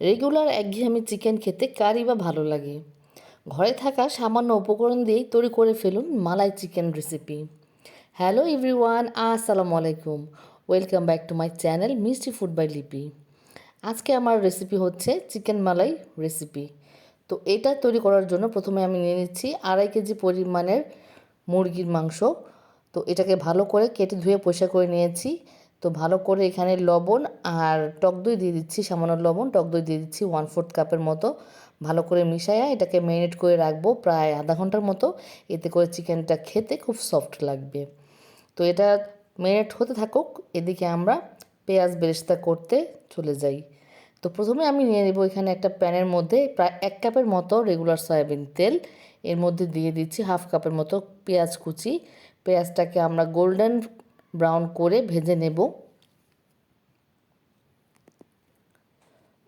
Regular একঘেয়েমি chicken খেতে কারই বা ভালো লাগে। ঘরে থাকা সামান্য উপকরণ দিয়েই তৈরি করে ফেলুন malai chicken recipe hello everyone আসসালামু আলাইকুম। Welcome back to my channel Mishti food by Lipi আজকে আমার রেসিপি হচ্ছে চিকেন মালাই রেসিপি তো এটা তৈরি করার জন্য প্রথমে আমি নিয়ে নিচ্ছি আড়াই কেজি পরিমাণের মুরগির মাংস। তো এটাকে ভালো করে কেটে ধুয়ে পরিষ্কার করে নিয়েছি। তো ভালো করে এখানে লবণ আর টক দই দিয়ে দিচ্ছি, সামান্য লবণ, টক দই দিয়ে দিচ্ছি ওয়ান ফোর্থ কাপের মতো। ভালো করে মিশাইয়া এটাকে ম্যারিনেট করে রাখব প্রায় আধা ঘণ্টার মতো। এতে করে চিকেনটা খেতে খুব সফট লাগবে। তো এটা ম্যারিনেট হতে থাকুক, এদিকে আমরা পেঁয়াজ বেরেস্তা করতে চলে যাই। তো প্রথমে আমি নিয়ে নেব এখানে একটা প্যানের মধ্যে প্রায় এক কাপের মতো রেগুলার সয়াবিন তেল। এর মধ্যে দিয়ে দিচ্ছি হাফ কাপের মতো পেঁয়াজ কুচি। পেঁয়াজটাকে আমরা গোল্ডেন ব্রাউন করে ভেজে নেব।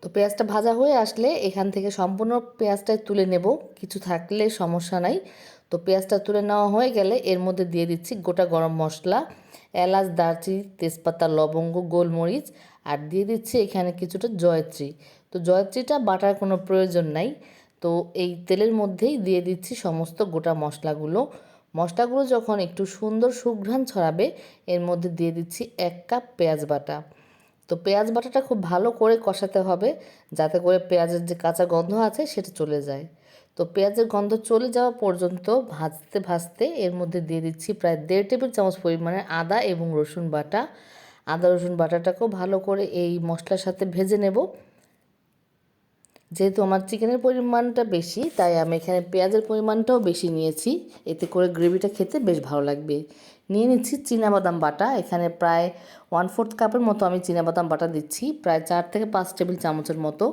তো পেঁয়াজটা ভাজা হয়ে আসলে এখান থেকে সম্পূর্ণ পেঁয়াজটাই তুলে নেব। কিছু থাকলে সমস্যা নাই। তো পেঁয়াজটা তুলে নেওয়া হয়ে গেলে এর মধ্যে দিয়ে দিচ্ছি গোটা গরম মশলা, এলাচ, দারচিনি, তেজপাতা, লবঙ্গ, গোলমরিচ আর দিয়ে দিচ্ছি এখানে কিছুটা জয়ত্রী। তো জয়ত্রীটা বাটার কোনো প্রয়োজন নাই। তো এই তেলের মধ্যেই দিয়ে দিচ্ছি সমস্ত গোটা মশলাগুলো। মশলাগুলো যখন একটু সুন্দর সুঘ্রাণ ছড়াবে, এর মধ্যে দিয়ে দিচ্ছি এক কাপ পেঁয়াজ বাটা। তো পেঁয়াজ বাটাটা খুব ভালো করে কষাতে হবে, যাতে করে পেঁয়াজের যে কাঁচা গন্ধ আছে সেটা চলে যায়। তো পেঁয়াজের গন্ধ চলে যাওয়া পর্যন্ত ভাজতে ভাজতে এর মধ্যে দিয়ে দিচ্ছি প্রায় দেড় টেবিল চামচ পরিমাণে আদা এবং রসুন বাটা। আদা রসুন বাটাটাকেও ভালো করে এই মশলার সাথে ভেজে নেব। যেহেতু আমার চিকেনের পরিমাণটা বেশি, তাই আমি এখানে পেঁয়াজের পরিমাণটাও বেশি নিয়েছি। এতে করে গ্রেভিটা খেতে বেশ ভালো লাগবে। নিয়ে নিচ্ছি বাদাম বাটা। এখানে প্রায় ওয়ান ফোর্থ কাপের মতো আমি বাদাম বাটা দিচ্ছি। প্রায় চার থেকে পাঁচ টেবিল চামচের মতো।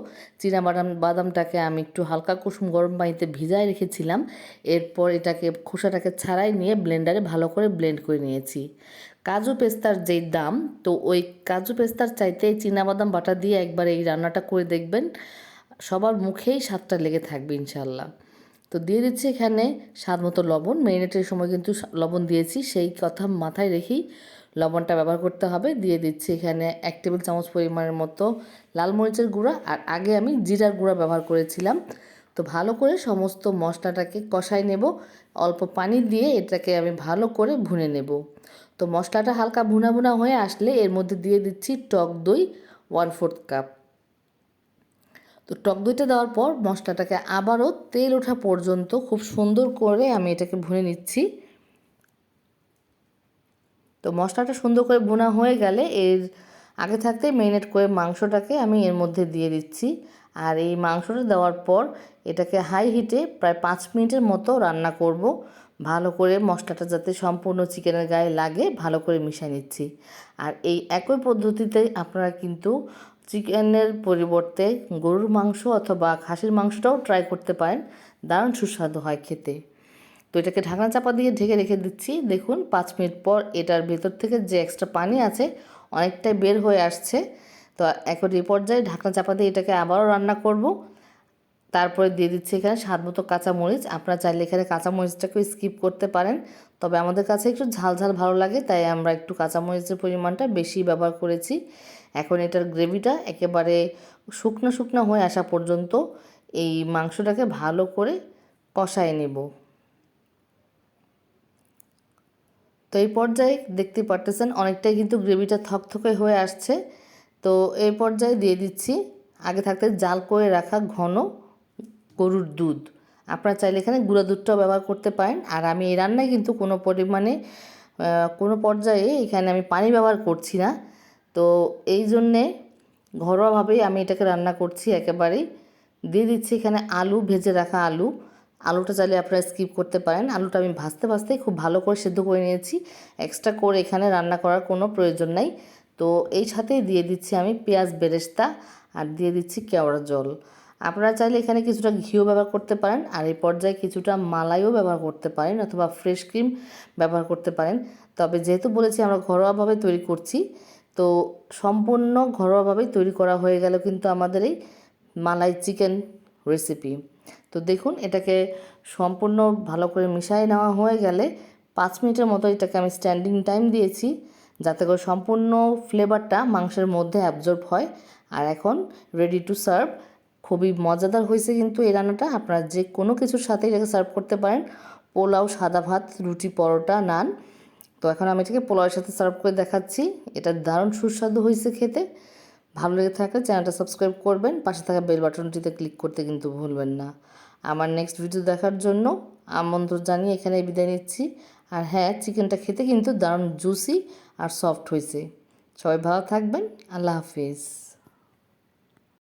বাদাম বাদামটাকে আমি একটু হালকা কুসুম গরম পানিতে ভিজায় রেখেছিলাম। এরপর এটাকে খোসাটাকে ছাড়াই নিয়ে ব্লেন্ডারে ভালো করে ব্লেন্ড করে নিয়েছি। কাজু পেস্তার যেই দাম, তো ওই কাজু পেস্তার চাইতে বাদাম বাটা দিয়ে একবার এই রান্নাটা করে দেখবেন। সবার মুখেই স্বাদটা লেগে থাকবে ইনশাল্লাহ তো দিয়ে দিচ্ছি এখানে স্বাদ মতো লবণ। মেরিনেটের সময় কিন্তু লবণ দিয়েছি, সেই কথা মাথায় রেখেই লবণটা ব্যবহার করতে হবে। দিয়ে দিচ্ছি এখানে এক টেবিল চামচ পরিমাণের মতো লাল মরিচের গুঁড়া। আর আগে আমি জিরার গুঁড়া ব্যবহার করেছিলাম। তো ভালো করে সমস্ত মশলাটাকে কষাই নেব। অল্প পানি দিয়ে এটাকে আমি ভালো করে ভুনে নেব। তো মশলাটা হালকা ভুনা ভুনা হয়ে আসলে এর মধ্যে দিয়ে দিচ্ছি টক দই ওয়ান ফোর্থ কাপ। তো টক দইটা দেওয়ার পর মশলাটাকে আবারও তেল ওঠা পর্যন্ত খুব সুন্দর করে আমি এটাকে ভুনে নিচ্ছি। তো মশলাটা সুন্দর করে ভুনা হয়ে গেলে এর আগে থাকতে মেরিনেট করে মাংসটাকে আমি এর মধ্যে দিয়ে দিচ্ছি। আর এই মাংসটা দেওয়ার পর এটাকে হাই হিটে প্রায় পাঁচ মিনিটের মতো রান্না করব। ভালো করে মশলাটা যাতে সম্পূর্ণ চিকেনের গায়ে লাগে, ভালো করে মিশিয়ে নিচ্ছি। আর এই একই পদ্ধতিতে আপনারা কিন্তু চিকেনের পরিবর্তে গরুর মাংস অথবা খাসির মাংসটাও ট্রাই করতে পারেন। দারুণ সুস্বাদু হয় খেতে। তো এটাকে ঢাকনা চাপা দিয়ে ঢেকে রেখে দিচ্ছি। দেখুন, পাঁচ মিনিট পর এটার ভেতর থেকে যে এক্সট্রা পানি আছে, অনেকটাই বের হয়ে আসছে। তো এখন এই পর্যায়ে ঢাকনা চাপা দিয়ে এটাকে আবারও রান্না করব। তারপরে দিয়ে দিচ্ছি এখানে স্বাদ মতো কাঁচামরিচ। আপনারা চাইলে এখানে কাঁচামরিচটাকেও স্কিপ করতে পারেন। তবে আমাদের কাছে একটু ঝাল ঝাল ভালো লাগে, তাই আমরা একটু কাঁচামরিচের পরিমাণটা বেশি ব্যবহার করেছি। এখন এটার গ্রেভিটা একেবারে শুকনো শুকনো হয়ে আসা পর্যন্ত এই মাংসটাকে ভালো করে কষায় নেব। তো এই পর্যায়ে দেখতে পারতেছেন অনেকটাই কিন্তু গ্রেভিটা থকথকে হয়ে আসছে। তো এই পর্যায়ে দিয়ে দিচ্ছি আগে থাকতে জাল করে রাখা ঘন গরুর দুধ। আপনারা চাইলে এখানে গুঁড়া দুধটাও ব্যবহার করতে পারেন। আর আমি এই রান্নায় কিন্তু কোনো পরিমাণে কোনো পর্যায়ে এখানে আমি পানি ব্যবহার করছি না। তো এই জন্যে ঘরোয়াভাবেই আমি এটাকে রান্না করছি একেবারেই। দিয়ে দিচ্ছি এখানে আলু, ভেজে রাখা আলু। আলুটা চাইলে আপনারা স্কিপ করতে পারেন। আলুটা আমি ভাজতে ভাজতে খুব ভালো করে সেদ্ধ করে নিয়েছি। এক্সট্রা করে এখানে রান্না করার কোনো প্রয়োজন নাই। তো এই সাথেই দিয়ে দিচ্ছি আমি পেঁয়াজ বেরেস্তা আর দিয়ে দিচ্ছি কেওড়া জল। আপনারা চাইলে এখানে কিছুটা ঘিও ব্যবহার করতে পারেন আর এই পর্যায়ে কিছুটা মালাইও ব্যবহার করতে পারেন অথবা ফ্রেশ ক্রিম ব্যবহার করতে পারেন। তবে যেহেতু বলেছি আমরা ঘরোয়াভাবে তৈরি করছি তো সম্পূর্ণ ঘরোয়াভাবেই তৈরি করা হয়ে গেল কিন্তু আমাদের এই মালাই চিকেন রেসিপি তো দেখুন, এটাকে সম্পূর্ণ ভালো করে মিশিয়ে নেওয়া হয়ে গেলে পাঁচ মিনিটের মতো এটাকে আমি স্ট্যান্ডিং টাইম দিয়েছি যাতে করে সম্পূর্ণ ফ্লেভারটা মাংসের মধ্যে অ্যাবজর্ব হয়। আর এখন রেডি টু সার্ভ খুবই মজাদার হয়েছে কিন্তু এই রান্নাটা। আপনারা যে কোনো কিছুর সাথে এটাকে সার্ভ করতে পারেন। পোলাও, সাদা ভাত, রুটি, পরোটা, নান তো এখন আমি এটাকে পোলাওয়ের সাথে সার্ভ করে দেখাচ্ছি। এটা দারুণ সুস্বাদু হয়েছে খেতে। ভালো লেগে থাকলে চ্যানেলটা সাবস্ক্রাইব করবেন। পাশে থাকা বেল বাটনটিতে ক্লিক করতে কিন্তু ভুলবেন না। আমার নেক্সট ভিডিও দেখার জন্য আমন্ত্রণ জানিয়ে এখানে বিদায় নিচ্ছি। আর হ্যাঁ চিকেনটা খেতে কিন্তু দারুণ জুসি আর সফট হয়েছে। সবাই ভালো থাকবেন। আল্লাহ হাফিজ।